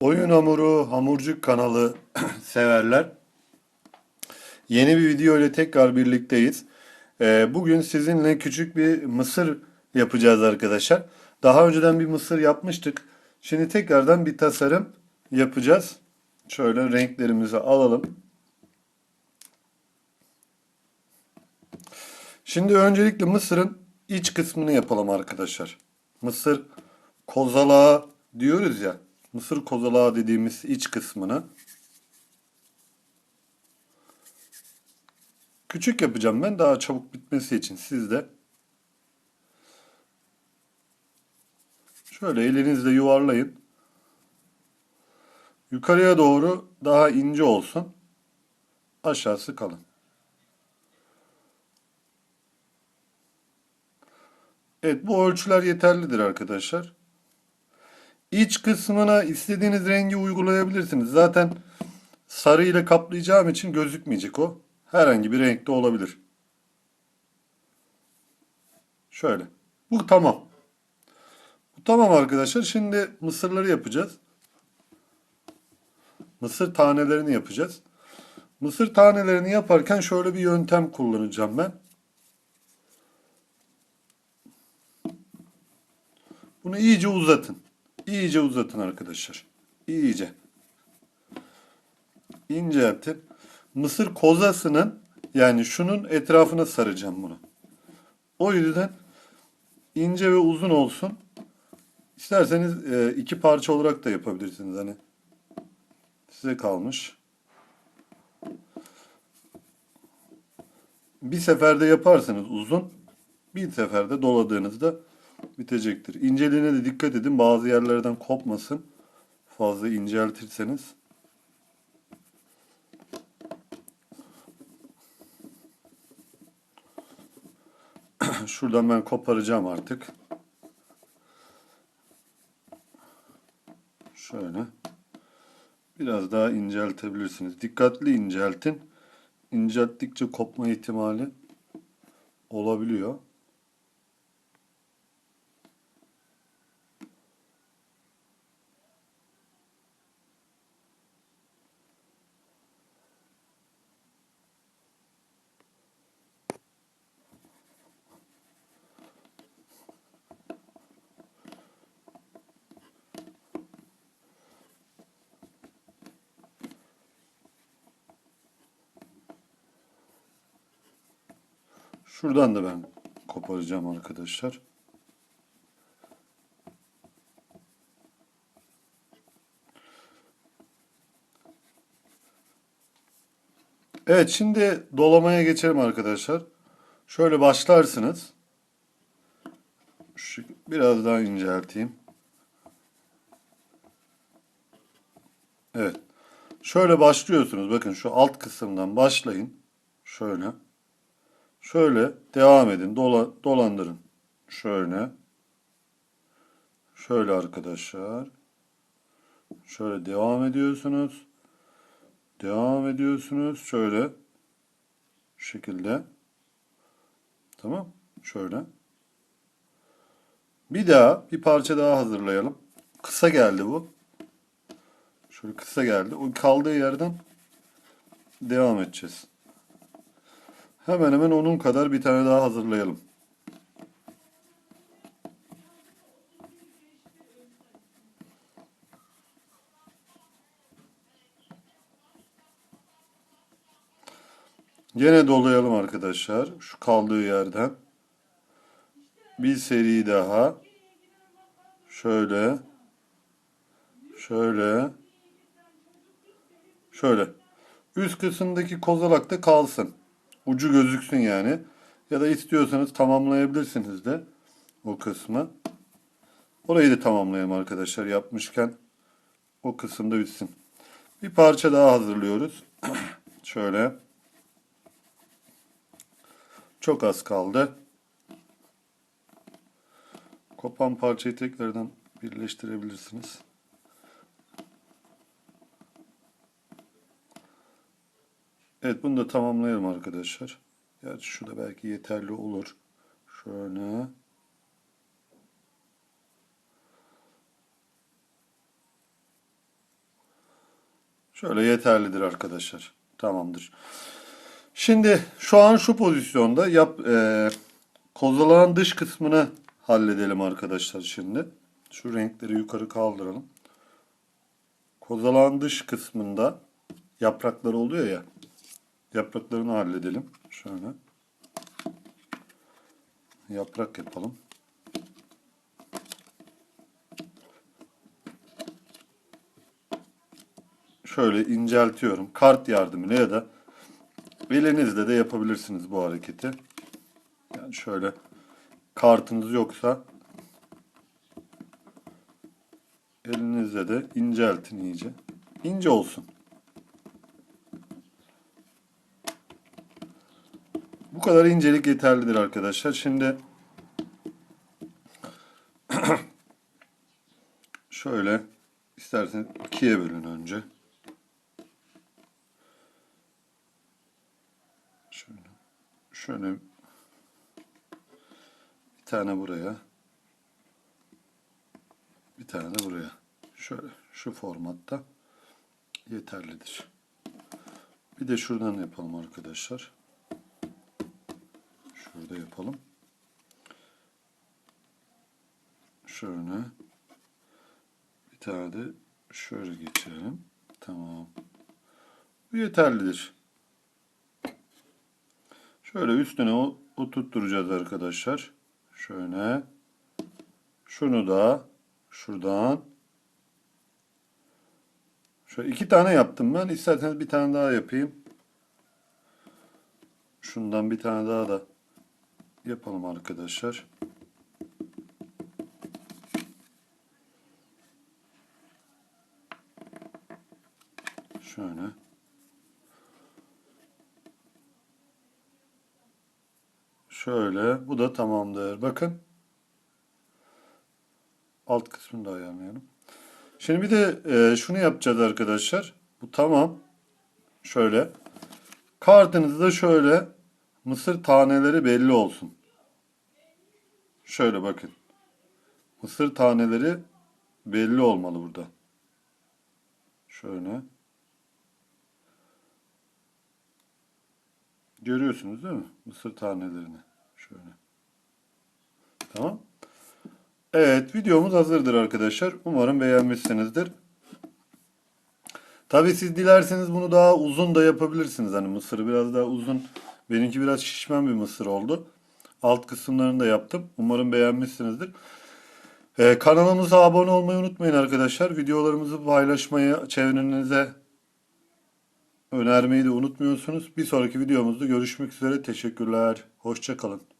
Oyun Hamuru Hamurcuk kanalı severler. Yeni bir video ile tekrar birlikteyiz. Ee, bugün sizinle küçük bir mısır yapacağız arkadaşlar. Daha önceden bir mısır yapmıştık. Şimdi tekrardan bir tasarım yapacağız. Şöyle renklerimizi alalım. Şimdi öncelikle mısırın iç kısmını yapalım arkadaşlar. Mısır kozalağı diyoruz ya. Mısır kozalağı dediğimiz iç kısmını küçük yapacağım ben daha çabuk bitmesi için siz de şöyle elinizle yuvarlayın. Yukarıya doğru daha ince olsun. Aşağısı kalın. Evet bu ölçüler yeterlidir arkadaşlar. İç kısmına istediğiniz rengi uygulayabilirsiniz. Zaten sarı ile kaplayacağım için gözükmeyecek o. Herhangi bir renkte olabilir. Şöyle. Bu tamam. Bu tamam arkadaşlar. Şimdi mısırları yapacağız. Mısır tanelerini yapacağız. Mısır tanelerini yaparken şöyle bir yöntem kullanacağım ben. Bunu iyice uzatın. İyice uzatın arkadaşlar. İyice. İnceltin. Mısır kozasının yani şunun etrafına saracağım bunu. O yüzden ince ve uzun olsun. İsterseniz e, iki parça olarak da yapabilirsiniz hani. Size kalmış. Bir seferde yaparsanız uzun, bir seferde doladığınızda bitecektir. İnceliğine de dikkat edin. Bazı yerlerden kopmasın. Fazla inceltirseniz. Şuradan ben koparacağım artık. Şöyle. Biraz daha inceltebilirsiniz. Dikkatli inceltin. İncelttikçe kopma ihtimali olabiliyor. Şuradan da ben koparacağım arkadaşlar. Evet şimdi dolamaya geçelim arkadaşlar. Şöyle başlarsınız. Şu, biraz daha incelteyim. Evet. Şöyle başlıyorsunuz. Bakın şu alt kısımdan başlayın. Şöyle. Şöyle devam edin. Dola, dolandırın. Şöyle. Şöyle arkadaşlar. Şöyle devam ediyorsunuz. Devam ediyorsunuz. Şöyle. Şu şekilde. Tamam. Şöyle. Bir daha bir parça daha hazırlayalım. Kısa geldi bu. Şöyle kısa geldi. O kaldığı yerden devam edeceğiz. Hemen hemen onun kadar bir tane daha hazırlayalım. Yine dolayalım arkadaşlar. Şu kaldığı yerden. Bir seri daha. Şöyle. Şöyle. Şöyle. Üst kısımdaki kozalak da kalsın. Ucu gözüksün yani. Ya da istiyorsanız tamamlayabilirsiniz de o kısmı. Orayı da tamamlayalım arkadaşlar yapmışken. O kısımda bitsin. Bir parça daha hazırlıyoruz. Şöyle. Çok az kaldı. Kopan parçayı tekrardan birleştirebilirsiniz. Evet bunu da tamamlayalım arkadaşlar. Gerçi şu da belki yeterli olur. Şöyle. Şöyle yeterlidir arkadaşlar. Tamamdır. Şimdi şu an şu pozisyonda yap e, kozalağın dış kısmını halledelim arkadaşlar şimdi. Şu renkleri yukarı kaldıralım. Kozalağın dış kısmında yaprakları oluyor ya. Yapraklarını halledelim. Şöyle. Yaprak yapalım. Şöyle inceltiyorum. Kart yardımıyla ya da elinizle de yapabilirsiniz bu hareketi. Yani şöyle kartınız yoksa elinizle de inceltin iyice. İnce olsun. Bu kadar incelik yeterlidir arkadaşlar. Şimdi şöyle isterseniz ikiye bölün önce. Şöyle, şöyle bir tane buraya, bir tane de buraya. Şöyle şu formatta yeterlidir. Bir de şuradan yapalım arkadaşlar. Şurada yapalım. Şöyle. Bir tane de şöyle geçirelim. Tamam. Bu yeterlidir. Şöyle üstüne oturtturacağız arkadaşlar. Şöyle. Şunu da şuradan. Şöyle iki tane yaptım ben. İsterseniz bir tane daha yapayım. Şundan bir tane daha da yapalım arkadaşlar. Şöyle. Şöyle. Bu da tamamdır. Bakın. Alt kısmını da ayarlayalım. Şimdi bir de e, şunu yapacağız arkadaşlar. Bu tamam. Şöyle. Kartınızda şöyle mısır taneleri belli olsun. Şöyle bakın. Mısır taneleri belli olmalı burada. Şöyle. Görüyorsunuz değil mi? Mısır tanelerini. Şöyle. Tamam. Evet, videomuz hazırdır arkadaşlar. Umarım beğenmişsinizdir. Tabii siz dilerseniz bunu daha uzun da yapabilirsiniz. Hani mısırı biraz daha uzun. Benimki biraz şişmen bir mısır oldu. Alt kısımlarını da yaptım. Umarım beğenmişsinizdir. Ee, kanalımıza abone olmayı unutmayın arkadaşlar. Videolarımızı paylaşmayı, çevrenize önermeyi de unutmuyorsunuz. Bir sonraki videomuzda görüşmek üzere. Teşekkürler. Hoşçakalın.